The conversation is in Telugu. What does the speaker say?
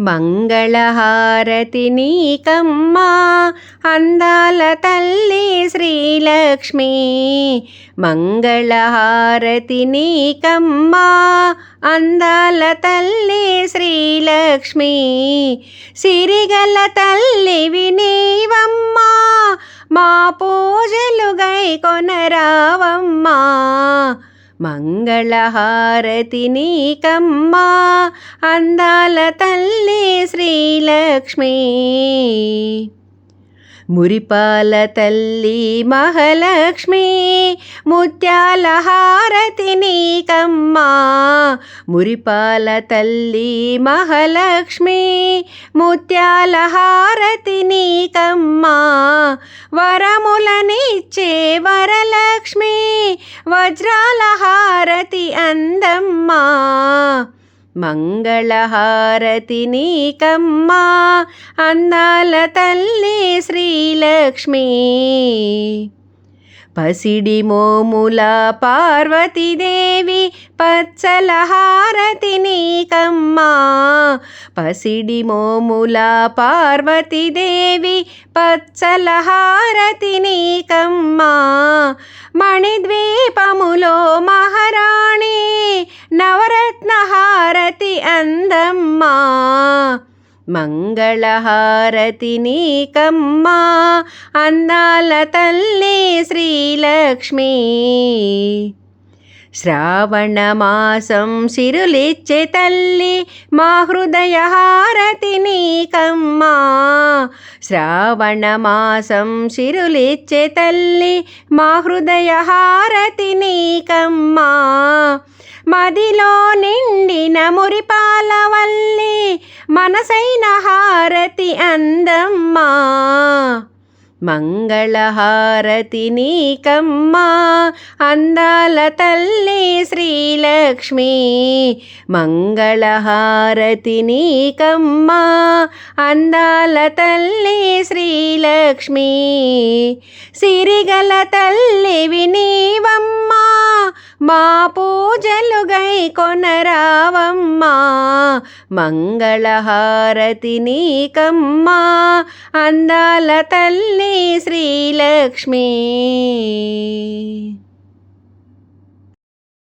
మంగళహారతి నీకమ్మా అందాల తల్లి శ్రీలక్ష్మి. మంగళహారతి నీకమ్మా అందాల తల్లి శ్రీలక్ష్మి. సిరిగల తల్లి వినీవమ్మా మా పూజలు గై కొనరావమ్మా. మంగళహారతి నీకమ్మా అందాల తల్లి శ్రీలక్ష్మి. మురిపాల తల్లి మహాలక్ష్మి ముత్యాలహార హారతి మురిపాల తల్లి మహాలక్ష్మి ముత్యాల హారతి నీకమ్మా వరములనిచ్చే వరలక్ష్మి వజ్రాల హారతి అందమ్మా. మంగళహారతి నీకమ్మా అందాల తల్లి శ్రీలక్ష్మి. పసిడి మోముల పార్వతీదేవి పచ్చల హారతి నీకమ్మా. పసిడి మోముల పార్వతీదేవి పచ్చల హారతి నీకమ్మా. మణిద్వీపములో మహారాణి నవరత్న హారతి అందమ్మా. మంగళహారతిని కమ్మా అందాల తల్లి శ్రీలక్ష్మి. శ్రావణమాసం సిరులిచ్చే తల్లి మా హృదయ హారతి నీకమ్మా శ్రావణమాసం సిరులిచ్చే తల్లి మా హృదయ హారతి నీకమ్మా. మదిలో నిండిన మురిపాల వల్లి మనసైన హారతి అందమ్మా. మంగళహారతి నీకమ్మా. అందాల తల్లి శ్రీలక్ష్మి. మంగళహారతి నీకమ్మా. అందాల తల్లి శ్రీలక్ష్మి. సిరిగల తల్లి వినీవమ్మా మా పూజలు గై కొనరావమ్మా మంగళహారతి నీకమ్మా అందాల తల్లి శ్రీలక్ష్మి.